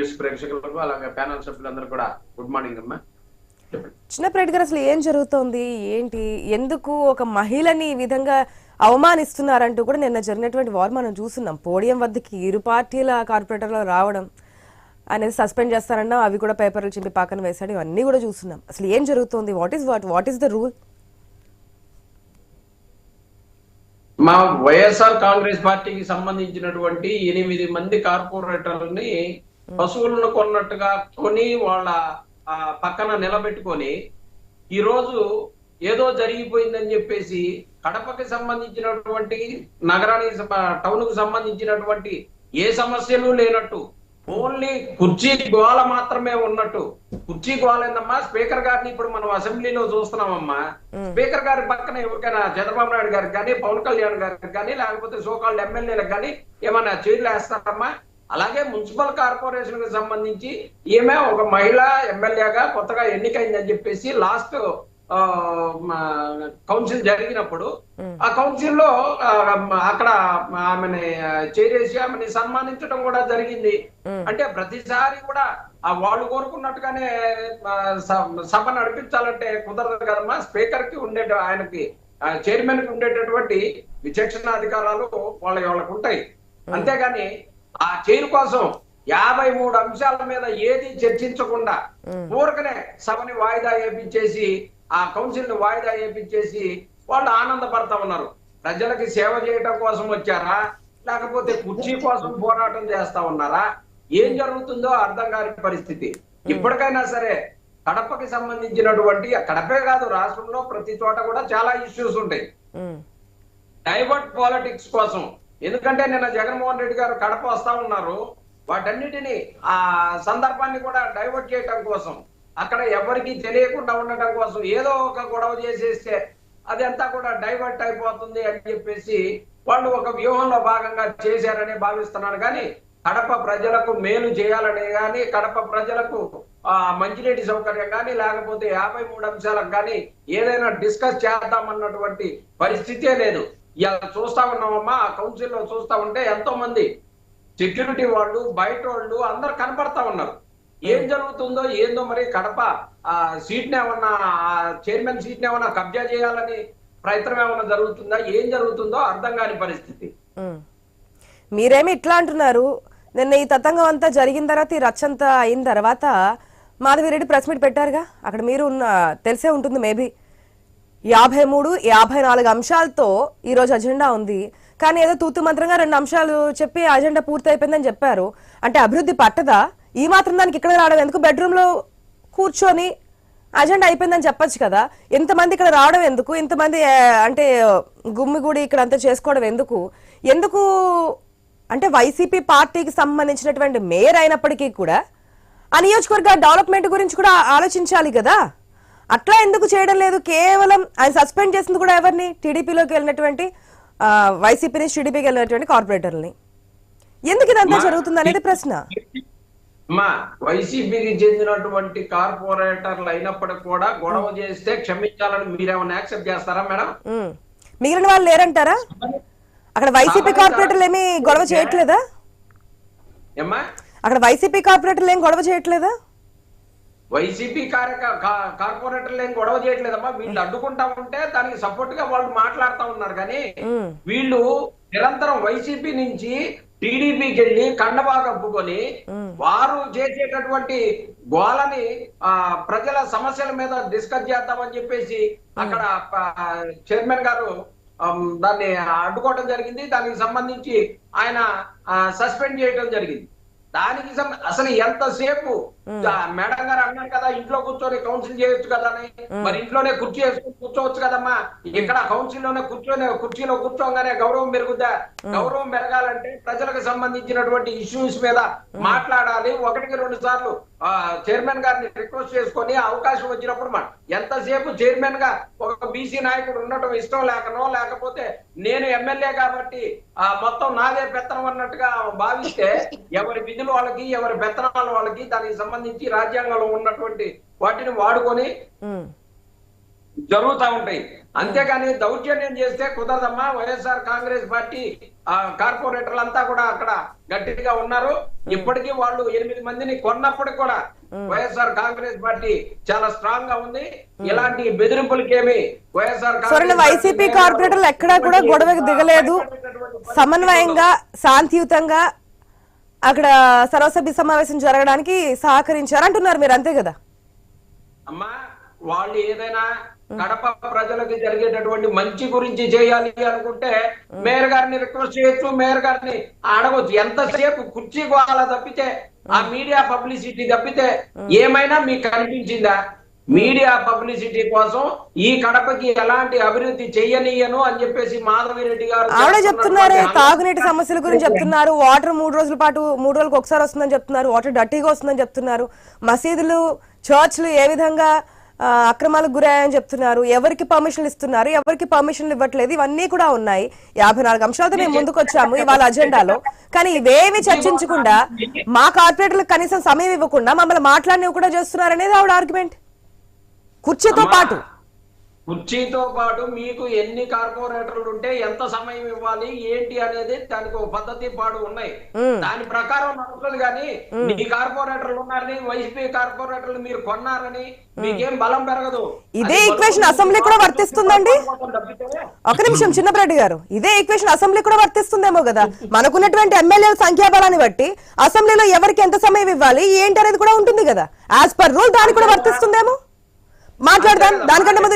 News ప్రేక్షకులకు అలాగే panel సభ్యులందరూ కూడా గుడ్ మార్నింగ్ అమ్మా. చిన్నప్పటి గారు అసలు ఏం జరుగుతోంది? ఏంటి? ఎందుకు ఒక మహిళని ఈ విధంగా అవమానిస్తున్నారంటూ కూడా నిన్న జరిగినటువంటి వార్ మనం చూస్తున్నాం. పోడియం వద్దకి ఇరు పార్టీల కార్పొరేటర్లు రావడం అనేది సస్పెండ్ చేస్తారన్నా అవి కూడా పేపర్లు చింపి పక్కన వేశాడు ఇవన్నీ కూడా చూస్తున్నాం. అసలు ఏం జరుగుతోంది? What is what what is the rule మా వైఎస్ఆర్ కాంగ్రెస్ పార్టీకి సంబంధించినటువంటి ఎనిమిది మంది కార్పొరేటర్లని పశువులను కొన్నట్టుగా కొని వాళ్ళ ఆ, పక్కన నిలబెట్టుకొని ఈ రోజు ఏదో జరిగిపోయిందని చెప్పేసి కడపకి సంబంధించినటువంటి నగరానికి టౌన్కు సంబంధించినటువంటి ఏ సమస్యలు లేనట్టు ఓన్లీ కుర్చీ గోల మాత్రమే ఉన్నట్టు. కుర్చీ గోల ఏందమ్మా స్పీకర్ గారిని ఇప్పుడు మనం అసెంబ్లీలో చూస్తున్నామమ్మా. స్పీకర్ గారి పక్కన ఎవరికైనా చంద్రబాబు నాయుడు గారికి కానీ పవన్ కళ్యాణ్ గారికి కానీ లేకపోతే సోకాళ్ళు ఎమ్మెల్యేలకు కానీ ఏమైనా చైర్లు వేస్తారమ్మా అలాగే మున్సిపల్ కార్పొరేషన్కి సంబంధించి ఈమె ఒక మహిళ ఎమ్మెల్యేగా కొత్తగా ఎన్నికైందని చెప్పేసి లాస్ట్ కౌన్సిల్ జరిగినప్పుడు ఆ కౌన్సిల్లో ఆ, అక్కడ ఆమెని చేరేసి ఆమెని సన్మానించడం కూడా జరిగింది. అంటే ప్రతిసారి కూడా ఆ వాళ్ళు కోరుకున్నట్టుగానే సభ నడిపించాలంటే కుదరదు కదమ్మా. స్పీకర్కి ఉండే ఆయనకి చైర్మన్కి ఉండేటటువంటి విచక్షణ అధికారాలు వాళ్ళ వాళ్ళకు ఉంటాయి అంతేగాని ఆ చైర్ కోసం యాభై మూడు అంశాల మీద ఏది చర్చించకుండా ఊరకనే సభని వాయిదా వేపించేసి ఆ కౌన్సిల్ని వాయిదా వేపించేసి వాళ్ళు ఆనందపడతా ఉన్నారు. ప్రజలకి సేవ చేయటం కోసం వచ్చారా? లేకపోతే కుర్చీ కోసం పోరాటం చేస్తా ఉన్నారా? ఏం జరుగుతుందో అర్థం కాని పరిస్థితి. ఇప్పటికైనా సరే కడపకి సంబంధించినటువంటి కడపే కాదు రాష్ట్రంలో ప్రతి చోట కూడా చాలా ఇష్యూస్ ఉంటాయి. డైవర్ట్ పాలిటిక్స్ కోసం ఎందుకంటే నిన్న జగన్మోహన్ రెడ్డి గారు కడప వస్తా ఉన్నారు. వాటన్నిటిని ఆ సందర్భాన్ని కూడా డైవర్ట్ చేయటం కోసం అక్కడ ఎవరికి తెలియకుండా ఉండటం కోసం ఏదో ఒక గొడవ చేసేస్తే అదంతా కూడా డైవర్ట్ అయిపోతుంది అని చెప్పేసి వాళ్ళు ఒక వ్యూహంలో భాగంగా చేశారని భావిస్తున్నాను. కానీ కడప ప్రజలకు మేలు చేయాలని కానీ కడప ప్రజలకు ఆ మంచినీటి సౌకర్యం కానీ లేకపోతే యాభై మూడు అంశాలకు కానీ ఏదైనా డిస్కస్ చేద్దామన్నటువంటి పరిస్థితే లేదు. ఇలా చూస్తా ఉన్నామమ్మా ఆ కౌన్సిల్లో చూస్తా ఉంటే ఎంతో మంది సెక్యూరిటీ వాళ్ళు బయట వాళ్ళు అందరు కనపడతా ఉన్నారు. ఏం జరుగుతుందో ఏందో మరి కడప ఆ సీట్ ఏమన్నా చైర్మన్ సీట్ని ఏమన్నా కబ్జా చేయాలని ప్రయత్నం ఏమన్నా జరుగుతుందా? ఏం జరుగుతుందో అర్థం కాని పరిస్థితి. మీరేమి ఇట్లా అంటున్నారు? నిన్న ఈ తతంగం అంతా జరిగిన తర్వాత ఈ రచ్చంతా అయిన తర్వాత మాధవిరెడ్డి ప్రెస్ మీట్ పెట్టారుగా? అక్కడ మీరు ఉన్న తెలిసే ఉంటుంది మేబీ. యాభై మూడు యాభై నాలుగు అంశాలతో ఈ రోజు అజెండా ఉంది. కానీ ఏదో తూతు మంత్రంగా రెండు అంశాలు చెప్పి అజెండా పూర్తి అయిపోయిందని చెప్పారు. అంటే అభివృద్ధి పట్టదా? ఈ మాత్రం దానికి ఇక్కడ రావడం ఎందుకు? బెడ్రూమ్లో కూర్చొని అజెండా అయిపోయిందని చెప్పొచ్చు కదా. ఇంతమంది ఇక్కడ రావడం ఎందుకు? ఇంతమంది అంటే గుమ్మిగూడి ఇక్కడ అంతా చేసుకోవడం ఎందుకు? ఎందుకు అంటే వైసీపీ పార్టీకి సంబంధించినటువంటి మేయర్ అయినప్పటికీ కూడా ఆ నియోజకవర్గ డెవలప్మెంట్ గురించి కూడా ఆలోచించాలి కదా. అట్లా ఎందుకు చేయడం లేదు? కేవలం ఆయన సస్పెండ్ చేసింది కూడా ఎవరిని? టీడీపీలోకి వెళ్ళినటువంటి వైసీపీ నుంచి టీడీపీకి వెళ్ళినటువంటి కార్పొరేటర్ని ఎందుకు ఇదంతా జరుగుతుంది అనేది ప్రశ్న. మా వైసీపీకి చెందినటువంటి కార్పొరేటర్లు అయినప్పటికీ కూడా గొడవ చేస్తే క్షమించాలని మీరేమైనా యాక్సెప్ట్ చేస్తారా మేడం. మిగిలిన వాళ్ళు లేరంటారా? అక్కడ వైసీపీ కార్పొరేటర్లు ఏమీ గొడవ చేయట్లేదా? అక్కడ వైసీపీ కార్పొరేటర్లు ఏం గొడవ చేయట్లేదా? వైసీపీ కార్యక కార్పొరేటర్లు ఏం గొడవ చేయట్లేదమ్మా. వీళ్ళు అడ్డుకుంటా ఉంటే దానికి సపోర్ట్గా వాళ్ళు మాట్లాడుతా ఉన్నారు. కానీ. వీళ్ళు నిరంతరం వైసీపీ నుంచి టీడీపీకి వెళ్ళి కండబా కప్పుకొని వారు చేసేటటువంటి గోలని ఆ ప్రజల సమస్యల మీద డిస్కస్ చేద్దామని చెప్పేసి అక్కడ చైర్మన్ గారు దాన్ని అడ్డుకోవడం జరిగింది. దానికి సంబంధించి ఆయన సస్పెండ్ చేయడం జరిగింది. దానికి అసలు ఎంతసేపు మేడం గారు అన్నారు కదా ఇంట్లో కూర్చొని కౌన్సిల్ చేయొచ్చు కదా అని. మరి ఇంట్లోనే కుర్చీ వేసుకుని కూర్చోవచ్చు కదమ్మా. ఇక్కడ కౌన్సిల్లోనే కూర్చొని కుర్చీలో కూర్చోగానే గౌరవం పెరుగుద్దా? గౌరవం పెరగాలంటే ప్రజలకు సంబంధించినటువంటి ఇష్యూస్ మీద మాట్లాడాలి. ఒకటికి రెండు సార్లు చైర్మన్ గారిని రిక్వెస్ట్ చేసుకొని అవకాశం వచ్చినప్పుడు మా ఎంతసేపు చైర్మన్గా ఒక బీసీ నాయకుడు ఉండటం ఇష్టం లేకనో లేకపోతే నేను ఎమ్మెల్యే కాబట్టి ఆ మొత్తం నాదే పెత్తనం అన్నట్టుగా భావిస్తే ఎవరి విధులు వాళ్ళకి ఎవరి పెత్తనాలు వాళ్ళకి దానికి సంబంధించి రాజ్యాంగంలో ఉన్నటువంటి వాటిని వాడుకొని. జరుగుతా ఉంటాయి. అంతేగాని దౌర్జన్యం చేస్తే కుదరదమ్మా వైఎస్ఆర్ కాంగ్రెస్ పార్టీ ఆ కార్పొరేటర్లు అంతా కూడా అక్కడ గట్టిగా ఉన్నారు. ఇప్పటికీ వాళ్ళు ఎనిమిది మందిని కొన్నప్పటికి కూడా వైఎస్ఆర్ కాంగ్రెస్ పార్టీ చాలా స్ట్రాంగ్గా ఉంది ఇలాంటి బెదిరింపులకేమి వైఎస్ఆర్ వైసీపీ కార్పొరేటర్లు ఎక్కడా కూడా గొడవకు దిగలేదు. సమన్వయంగా శాంతియుతంగా అక్కడ సర్వసభ్య సమావేశం జరగడానికి సహకరించారు అంటున్నారు మీరు అంతే కదా? అమ్మా వాళ్ళు ఏదైనా కడప ప్రజలకు జరిగేటటువంటి మంచి గురించి చేయాలి అనుకుంటే మేయర్ గారిని రిక్వెస్ట్ చేయొచ్చు మేయర్ గారిని అడగొచ్చు ఎంతసేపు కుర్చీ గోవాల తప్పితే ఆ మీడియా పబ్లిసిటీ తప్పితే ఏమైనా మీకు కనిపించిందా? మీడియా పబ్లిసిటీ కోసం ఈ కడపకి ఎలాంటి అభివృద్ధి చెయ్యనీయను అని చెప్పేసి మాధవిరెడ్డి గారు ఆవిడే చెప్తున్నారే. తాగునీటి సమస్యల గురించి చెప్తున్నారు వాటర్ మూడు రోజుల పాటు మూడు రోజులకు ఒకసారి వస్తుందని చెప్తున్నారు వాటర్ డర్టీగా వస్తుందని చెప్తున్నారు మసీదులు చర్చ్లు ఏ విధంగా అక్రమాలకు గురయ్యాయని చెప్తున్నారు ఎవరికి పర్మిషన్లు ఇస్తున్నారు ఎవరికి పర్మిషన్లు ఇవ్వట్లేదు ఇవన్నీ కూడా ఉన్నాయి. యాభై నాలుగు అంశాలతో మేము ముందుకు వచ్చాము ఇవాళ అజెండాలో. కానీ ఇవేమి చర్చించకుండా మా కార్పొరేటర్లకు కనీసం సమయం ఇవ్వకుండా మమ్మల్ని మాట్లాడినవి కూడా చేస్తున్నారు అనేది ఆవిడ ఆర్గ్యుమెంట్. కుర్చీతో పాటు. కుర్చీతో పాటు మీకు ఎన్ని కార్పొరేటర్లు ఉంటే ఎంత సమయం ఇవ్వాలి ఏంటి అనేది దానికి ఒక పద్ధతి పాడు ఉన్నాయి. దాని ప్రకారం నడుస్తుంది కానీ మీ కార్పొరేటర్లు ఉన్నారని వైసీపీ కార్పొరేటర్లు మీరు కొన్నారని మీకేం బలం పెరగదు. ఇదే ఈక్వేషన్ బలం అసెంబ్లీ కూడా వర్తిస్తుందండి? ఒక నిమిషం చిన్నప్రెడ్డి గారు. ఇదే ఈక్వేషన్ అసెంబ్లీ కూడా వర్తిస్తుందేమో కదా. మనకున్నటువంటి ఎమ్మెల్యేల సంఖ్యాబలాన్ని బట్టి అసెంబ్లీలో ఎవరికి ఎంత సమయం ఇవ్వాలి ఏంటి అనేది కూడా ఉంటుంది కదా. యాజ్ పర్ రూల్ దానికి కూడా వర్తిస్తుందేమో? మాట్లాడదాం. దానికంటే